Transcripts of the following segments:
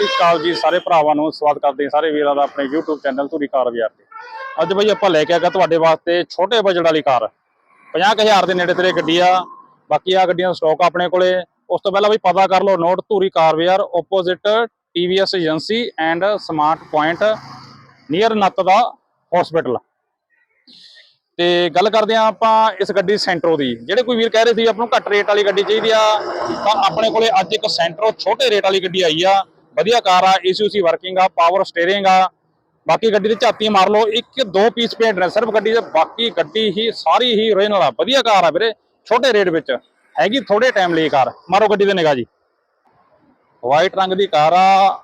ਸ੍ਰੀ ਅਕਾਲ ਜੀ, ਸਾਰੇ ਭਰਾਵਾਂ ਨੂੰ ਸਵਾਗਤ ਕਰਦੇ ਹਾਂ ਸਾਰੇ ਵੀਰਾਂ ਦਾ ਆਪਣੇ YouTube ਚੈਨਲ ਧੂਰੀ ਕਾਰ ਬਾਜ਼ਾਰ ਤੇ। ਅੱਜ ਬਈ ਆਪਾਂ ਲੈ ਕੇ ਆਗਾ ਤੁਹਾਡੇ ਵਾਸਤੇ ਛੋਟੇ ਬਜਟ ਵਾਲੀ ਕਾਰ। 50000 ਦੇ ਨੇੜੇ ਤੇਰੇ ਗੱਡੀ ਆ, ਬਾਕੀ ਆ ਗੱਡੀਆਂ ਦਾ ਸਟਾਕ ਆਪਣੇ ਕੋਲੇ। ਉਸ ਤੋਂ ਪਹਿਲਾਂ ਬਈ ਪਤਾ ਕਰ ਲਓ, ਨੋਟ ਧੂਰੀ ਕਾਰ ਬਾਜ਼ਾਰ opposite TVS agency and smart point near ਨੱਤ ਦਾ ਹਸਪੀਟਲ ਤੇ ਗੱਲ ਕਰਦੇ ਆ ਆਪਾਂ ਇਸ ਗੱਡੀ ਸੈਂਟਰੋ ਦੀ। ਜਿਹੜੇ ਕੋਈ ਵੀਰ ਕਹਿ ਰਹੇ ਸੀ ਆਪਾਂ ਨੂੰ ਘੱਟ ਰੇਟ ਵਾਲੀ ਗੱਡੀ ਚਾਹੀਦੀ ਆ, ਤਾਂ ਆਪਣੇ ਕੋਲੇ ਅੱਜ ਇੱਕ ਸੈਂਟਰੋ ਛੋਟੇ ਰੇਟ ਵਾਲੀ ਗੱਡੀ ਆਈ ਆ। ਵਧੀਆ ਕਾਰ ਆ ਏਸੀਯੂਸੀ ਵਰਕਿੰਗ ਆ ਪਾਵਰ ਸਟੀਅਰਿੰਗ ਆ। ਬਾਕੀ ਗੱਡੀ ਦੇ ਝਾਤੀ ਮਾਰ ਲਓ, ਇੱਕ ਦੋ ਪੀਸ ਪੇਂਟ ਨੇ, ਸਿਰਫ ਗੱਡੀ ਦੇ ਬਾਕੀ ਗੱਡੀ ਹੀ, ਸਾਰੀ ਹੀ ਓਰੀਜਨਲ ਆ। ਵਧੀਆ ਕਾਰ ਆ ਵੀਰੇ, ਛੋਟੇ ਰੇਟ ਵਿੱਚ। ਹੈਗੀ ਥੋੜੇ ਟਾਈਮ ਲਈ ਕਾਰ। ਮਾਰੋ ਗੱਡੀ ਦੇ ਨਿਗਾਹ ਜੀ। ਵਾਈਟ ਰੰਗ ਦੀ ਕਾਰ ਆ।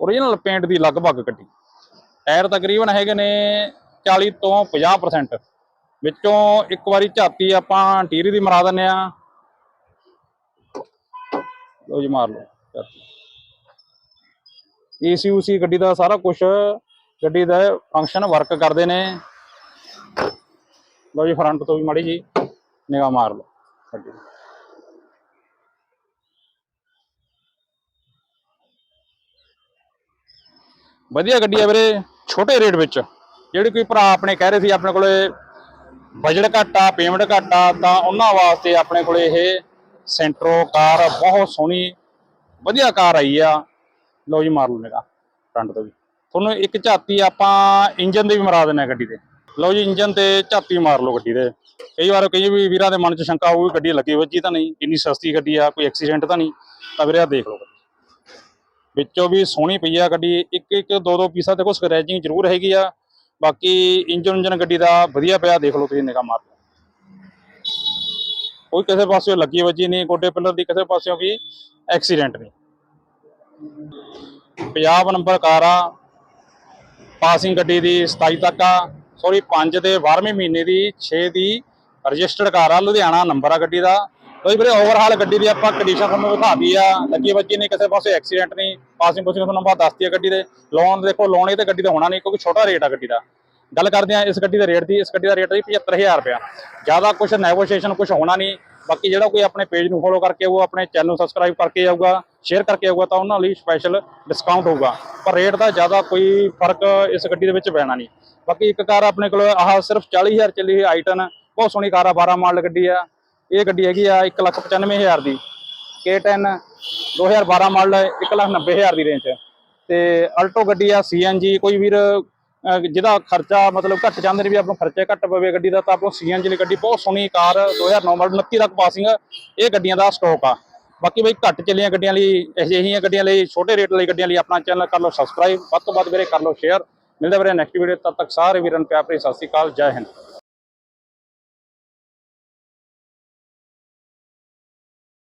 ਓਰੀਜਨਲ ਪੇਂਟ ਦੀ ਲਗਭਗ ਗੱਡੀ। ਟਾਇਰ ਤਕਰੀਬਨ ਹੈਗੇ ਨੇ 40 ਤੋਂ 50% ਵਿੱਚੋਂ ਇੱਕ ਵਾਰੀ ਝਾਤੀ ਆਪਾਂ ਟੀਰੀ ਦੀ ਮਰਾ ਦਿੰਨੇ ਆ ਲੋ ਜੀ ਮਾਰ ਲਓ। ਏਸੀ ਉਸੀ ਗੱਡੀ ਦਾ ਸਾਰਾ ਕੁਝ ਗੱਡੀ ਦਾ ਫੰਕਸ਼ਨ ਵਰਕ ਕਰਦੇ ਨੇ। ਲਓ ਜੀ ਫਰੰਟ ਤੋਂ ਵੀ ਮਾੜੀ ਜੀ ਨਿਗਾਹ ਮਾਰ ਲਓ। ਗੱਡੀ ਵਧੀਆ ਗੱਡੀ ਆ ਵੀਰੇ, ਛੋਟੇ ਰੇਟ ਵਿੱਚ। ਜਿਹੜੇ ਕੋਈ ਭਰਾ ਆਪਣੇ ਕਹਿ ਰਹੇ ਸੀ ਆਪਣੇ ਕੋਲੇ ਬਜਟ ਘੱਟ ਆ ਪੇਮੈਂਟ ਘੱਟ ਆ, ਤਾਂ ਉਹਨਾਂ ਵਾਸਤੇ ਆਪਣੇ ਕੋਲੇ ਇਹ ਸੈਂਟਰੋ ਕਾਰ ਬਹੁਤ ਸੋਹਣੀ, ਵਧੀਆ ਕਾਰ ਆਈ ਆ। ਲਓ ਜੀ, ਮਾਰ ਲਓ ਨਿਗਾ ਫਰੰਟ ਤੋਂ ਵੀ। ਤੁਹਾਨੂੰ ਇੱਕ ਝਾਤੀ ਆਪਾਂ ਇੰਜਨ ਦੇ ਵੀ ਮਰਾ ਦਿੰਨੇ ਆ ਗੱਡੀ ਦੇ ਲਓ ਜੀ ਇੰਜਨ ਤੇ ਝਾਤੀ ਮਾਰ ਲਓ ਗੱਡੀ ਦੇ ਕਈ ਵਾਰ ਕਈ ਵੀ ਵੀਰਾਂ ਦੇ ਮਨ 'ਚ ਸ਼ੰਕਾ ਹੋਊਗੀ ਗੱਡੀ ਲੱਗੀ ਵੱਜੀ ਤਾਂ ਨਹੀਂ, ਇੰਨੀ ਸਸਤੀ ਗੱਡੀ ਆ, ਕੋਈ ਐਕਸੀਡੈਂਟ ਤਾਂ ਨਹੀਂ, ਤਾਂ ਵੀਰੇ ਆ ਦੇਖ ਲਓ ਵਿੱਚੋਂ ਵੀ ਸੋਹਣੀ ਪਈ ਆ ਗੱਡੀ, ਇੱਕ ਇੱਕ, ਦੋ ਦੋ ਪੀਸਾਂ ਦੇਖੋ ਸਕ੍ਰੈਚਿੰਗ ਜ਼ਰੂਰ ਹੈਗੀ ਆ। ਬਾਕੀ ਇੰਜਨ ਇੰਜਨ ਗੱਡੀ ਦਾ ਵਧੀਆ ਪਿਆ, ਦੇਖ ਲਓ ਤੁਸੀਂ ਨਿਗਾਹ ਮਾਰ ਲਓ। ਕੋਈ ਕਿਸੇ ਪਾਸਿਓਂ ਲੱਗੀ ਵੱਜੀ ਨਹੀਂ, ਗੋਡੇ ਪਿੱਲਰ ਦੀ ਕਿਸੇ ਪਾਸਿਓਂ ਵੀ ਐਕਸੀਡੈਂਟ ਨਹੀਂ। ਪੰਜਾਬ ਨੰਬਰ ਕਾਰ ਆ, ਪਾਸਿੰਗ ਗੱਡੀ ਦੀ 27 ਤੱਕ ਆ, ਸੌਰੀ 5 ਦੇ 12ਵੇਂ ਮਹੀਨੇ ਦੀ 6 ਦੀ ਰਜਿਸਟਰਡ ਕਾਰ ਆ, ਲੁਧਿਆਣਾ ਨੰਬਰ ਆ ਗੱਡੀ ਦਾ। ਕੋਈ ਵੀਰੇ ਓਵਰਹਾਲ ਗੱਡੀ ਦੀ ਆਪਾਂ ਕੰਡੀਸ਼ਨ ਤੁਹਾਨੂੰ ਦਿਖਾਤੀ ਆ, ਲੱਗੀ ਬੱਜੀ ਨਹੀਂ, ਕਿਸੇ ਪਾਸੇ ਐਕਸੀਡੈਂਟ ਨਹੀਂ ਪਾਸਿੰਗ ਪੁਸਿੰਗ ਤੁਹਾਨੂੰ ਆਪਾਂ ਦੱਸਤੀ ਆ ਗੱਡੀ ਦੇ। ਲੋਨ ਦੇਖੋ ਲੋਨ ਇਹ ਤੇ ਗੱਡੀ ਦਾ ਹੋਣਾ ਨਹੀਂ, ਕਿਉਂਕਿ ਛੋਟਾ ਰੇਟ ਆ ਗੱਡੀ ਦਾ। ਗੱਲ ਕਰਦੇ ਆ ਇਸ ਗੱਡੀ ਦੇ ਰੇਟ ਦੀ, ਇਸ ਗੱਡੀ ਦਾ ਰੇਟ ਹੈ 75000 ਰੁਪਇਆ। ਜ਼ਿਆਦਾ ਕੁਝ ਨੈਗੋਸ਼ੀਏਸ਼ਨ ਕੁਝ ਹੋਣਾ ਨਹੀਂ, ਬਾਕੀ ਜਿਹੜਾ ਕੋਈ ਆਪਣੇ ਪੇਜ ਨੂੰ ਫੋਲੋ ਕਰਕੇ ਉਹ ਆਪਣੇ ਚੈਨਲ ਨੂੰ ਸਬਸਕ੍ਰਾਈਬ ਕਰਕੇ ਆਊਗਾ ਸ਼ੇਅਰ ਕਰਕੇ ਆਊਗਾ, ਤਾਂ ਉਹਨਾਂ ਲਈ ਸਪੈਸ਼ਲ ਡਿਸਕਾਊਂਟ ਹੋਊਗਾ। ਪਰ ਰੇਟ ਦਾ ਜ਼ਿਆਦਾ ਕੋਈ ਫ਼ਰਕ ਇਸ ਗੱਡੀ ਦੇ ਵਿੱਚ ਪੈਣਾ ਨਹੀਂ। ਬਾਕੀ ਇੱਕ ਕਾਰ ਆਪਣੇ ਕੋਲ, ਆਹ ਸਿਰਫ 40000 ਚੱਲੀ ਹੋਈ ਆਈਟਨ ਬਹੁਤ ਸੋਹਣੀ ਕਾਰ ਆ 12 ਮਾਡਲ ਗੱਡੀ ਆ। ਇਹ ਗੱਡੀ ਹੈਗੀ ਆ 195000 ਦੀ। K10 2012 ਮਾਡਲ 190000 ਦੀ ਰੇਂਜ ਤੇ ਅਲਟੋ ਗੱਡੀ ਆ ਸੀਐਨਜੀ ਕੋਈ ਵੀਰ ਜਿਹਦਾ ਖਰਚਾ ਮਤਲਬ ਘੱਟ ਚਾਹੁੰਦੇ ਨੇ ਵੀ ਆਪਾਂ ਖਰਚੇ ਘੱਟ ਪਵੇ ਗੱਡੀ ਦਾ, ਤਾਂ ਆਪਾਂ ਸੀਐਨਜੀ ਦੀ ਗੱਡੀ, ਬਹੁਤ ਸੋਹਣੀ ਕਾਰ 2009 ਮਾਡਲ 29 ਤੱਕ ਪਾਸਿੰਗ ਇਹ ਗੱਡੀਆਂ ਦਾ ਸਟਾਕ ਆ। ਬਾਕੀ ਬਈ ਘੱਟ ਚੱਲੀਆਂ ਗੱਡੀਆਂ ਲਈ ਅਜਿਹੀਆਂ ਗੱਡੀਆਂ ਲਈ, ਛੋਟੇ ਰੇਟ ਲਈ ਗੱਡੀਆਂ ਲਈ ਆਪਣਾ ਚੈਨਲ ਕਰ ਲਓ ਸਬਸਕ੍ਰਾਈਬ ਵੱਧ ਤੋਂ ਵੱਧ ਵੀਰੇ ਕਰ ਲਓ ਸ਼ੇਅਰ ਮਿਲਦੇ ਵੀਰੇ ਨੈਕਸਟ ਵੀਡੀਓ ਤਦ ਤੱਕ ਸਾਰੇ ਵੀਰਨ ਨੂੰ ਪਿਆਰ ਭਰੀ ਸਤਿ ਸ਼੍ਰੀ ਅਕਾਲ, ਜੈ ਹਿੰਦ।